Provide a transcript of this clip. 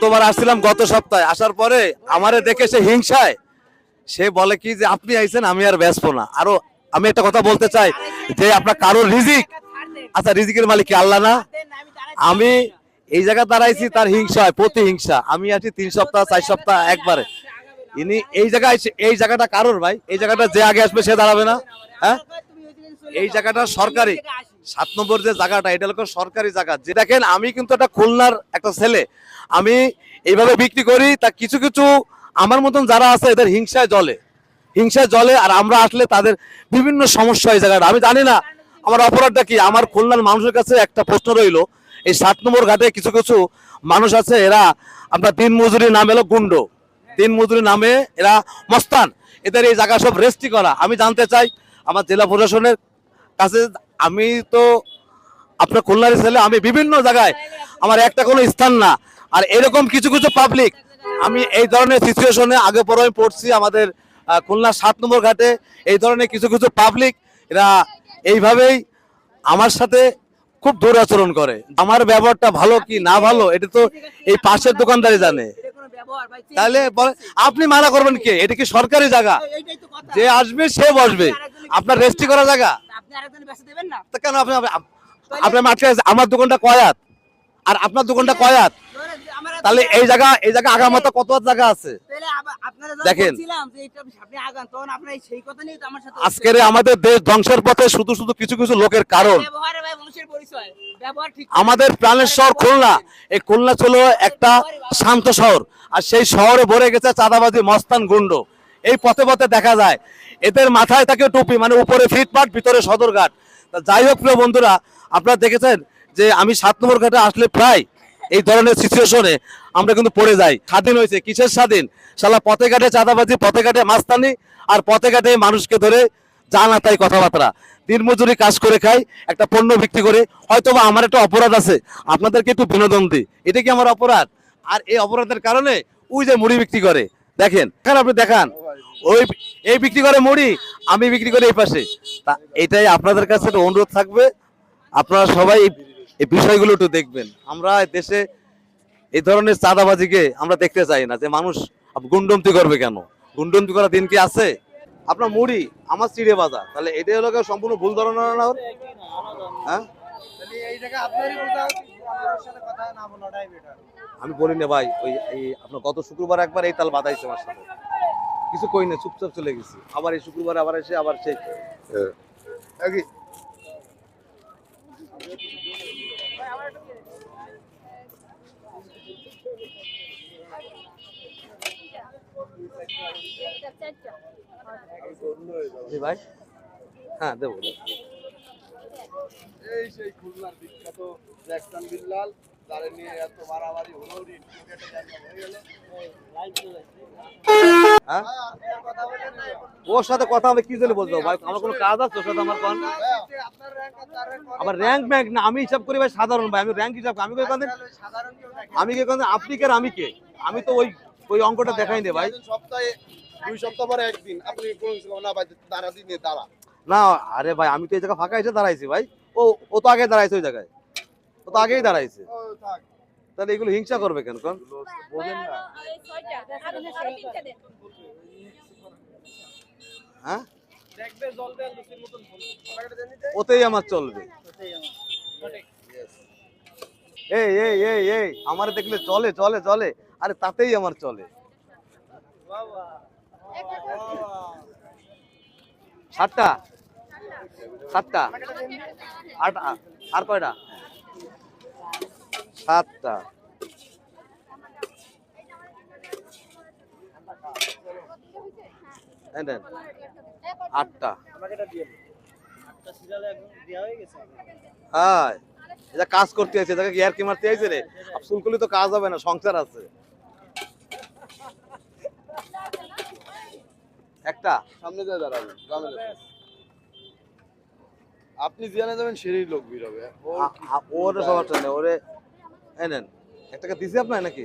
গতবার আসছিলাম গত সপ্তাহে, আসার পরে আমারে দেখে সে হিংসায়। সে বলে কি যে, আপনি আইছেন, আমি আর ব্যস্ত না। আরও আমি একটা কথা বলতে চাই যে, আপনার কারোর রিজিক? আচ্ছা রিজিকের মালিক কি আল্লাহ না? আমি এই জায়গা দাঁড়াইছি, তার হিংসা হয় প্রতি হিংসা আমি আছি তিন সপ্তাহ, চার সপ্তাহ, একবারে। ইনি এই জায়গায় এই জায়গাটা কারোর ভাই? এই জায়গাটা যে আগে আসবে, সে দাঁড়াবে না? হ্যাঁ? এই জায়গাটা সরকারি। সাত নম্বর যে জায়গাটা, এটা হলো সরকারি জায়গা। যে দেখেন, আমি কিন্তু একটা খুলনার একটা ছেলে। আমি এইভাবে বিক্রি করি, তা কিছু কিছু আমার মতন যারা আছে, এদের হিংসায় জলে হিংসায় জলে আর আমরা আসলে তাদের বিভিন্ন সমস্যা এই জায়গাটা। আমি জানি না, আমার অপরাধটা কি? আমার খুলনার মানুষের কাছে একটা প্রশ্ন রইল। এই সাত নম্বর ঘাটে কিছু কিছু মানুষ আছে, এরা আপনার দিন মজুরি নাম এলো গুন্ড। দিন মজুরি নামে এরা মস্তান। এদের এই জায়গা সব রেস্টি করা। আমি জানতে চাই, আমার জেলা প্রশাসনের কাছে আমি তো আপনার খুলনার ছেলে, আমি বিভিন্ন জায়গায় আমার একটা কোনো স্থান না। আর এরকম কিছু কিছু পাবলিক আমি এই ধরনের সিচুয়েশনে আগে পরে আমি পড়ছি আমাদের খুলনা সাত নম্বর ঘাটে। এই ধরনের কিছু কিছু পাবলিক এরা এইভাবেই আমার সাথে খুব দুরাচরণ করে। আমার ব্যবহারটা ভালো কি না ভালো, এটা তো এই পাশের দোকানদারি জানে। তাহলে আপনি মানা করবেন কে? এটা কি সরকারি জায়গা? যে আসবে, সে বসবে। আপনার রেস্টি করা জায়গা? আপনি আরেকজন বেচে দেবেন না? তা কেন আপনি আপনি- আপনার মাঠে আমার দোকানটা কয়াত আর আপনার দোকানটা কয়াত তাহলে এই জায়গা এই জায়গা আগার মতো কত জায়গা আছে? দেখেন। আজকের আমাদের দেশ ধ্বংসের পথে শুধু শুধু কিছু কিছু লোকের কারণ। আমাদের প্রাণের শহর খুলনা। এই খুলনা ছিল একটা শান্ত শহর। আর সেই শহরে ভরে গেছে চাঁদাবাজি মস্তান গুন্ড। এই পথে পথে দেখা যায়। এদের মাথায় থাকে টুপি মানে উপরে ফিটপাট ভিতরে সদরঘাট। যাই হোক প্রিয় বন্ধুরা, আপনারা দেখেছেন যে আমি সাত নম্বর ঘাটে আসলে প্রায় এই ধরনের সিচুয়েশনে আমরা কিন্তু পড়ে যাই। স্বাধীন হয়েছে। কিসের স্বাধীন? শালা পথে ঘাটে চাঁদাবাজি, পথে ঘাটে মাস্তানি, আর পথে ঘাটে মানুষকে ধরে জানা তাই কথাবার্তা। দিনমজুরি কাজ করে খাই, একটা পণ্য বিক্রি করে হয়তো বা আমার একটা অপরাধ আছে। আপনাদেরকে একটু বিনোদন দিই। এটা কি আমার অপরাধ? আর এই অপরাধের কারণে ওই যে মুড়ি বিক্রি করে। দেখেন কেন আপনি দেখান? ওই এই বিক্রি করে মুড়ি, আমি বিক্রি করি এই পাশে। তা এটাই আপনাদের কাছে অনুরোধ থাকবে। আপনারা সবাই এই- বিষয়গুলো একটু দেখবেন। আমরা দেশে এই ধরনের চাঁদাবাজিকে আমরা দেখতে চাই না, যে মানুষ গুন্ডমতি করবে কেন? গুন্ডমতি করার দিন কি আছে? আপনার মুড়ি, আমার চিড়ে বাজার তাহলে এটা হলো সম্পূর্ণ ভুল ওর? হ্যাঁ? আমি বলি না ভাই ওই এই আপনার গত শুক্রবার একবার এই তাল বাদাইছে আমার সাথে। কিছু কই না চুপচাপ চলে গেছি। আবার এই শুক্রবার আবার এসে আবার সেই ভাই? হ্যাঁ দেবো। এই সেই খুলনার বিখ্যাত জ্যাকসন বিল্লাল তারে নিয়ে এত মারামারি হলো হয়ে ওর সাথে কথা হবে কি জন্য বলছো? ভাই আমার কোনো কাজ আছে ওর সাথে আমার কোন? আপনার র্যাঙ্ক আর আবার র্যাঙ্ক ম্যাঙ্ক না আমি হিসাব করি ভাই সাধারণ ভাই আমি র্যাঙ্ক হিসাব আমি কে আমি কে আপনি কে আমি কে? আমি তো ওই ওই অঙ্কটা দেখাই নে ভাই। সপ্তাহে দুই সপ্তাহ পরে একদিন আপনি না ভাই তারা দিনে তারা না আরে ভাই আমি তো এই জায়গা ফাঁকা এসে দাঁড়াইছি ভাই। ও ও তো আগে দাঁড়াইছে ওই জায়গায়। ও তো আগেই দাঁড়াইছে। তাহলে এগুলো হিংসা করবে কেন হ্যাঁ? ওতেই আমার চলবে। এই এই এই এই, আমার দেখলে চলে চলে চলে, আরে তাতেই আমার চলে। সাতটা? হ্যাঁ এটা কাজ করতে আছে এটাকে ইয়ার কি মারতে আইছে রে? করলে তো কাজ হবে না, সংসার আছে। একটা, সামনে গ্রামের লোক। আপনি জিয়ানে যাবেন সেরই লোক ভিড় হবে। ওর আ- আ- ওরে সবার জন্য ওরে এনেন নেন একটাকে দিছি আপনার নাকি?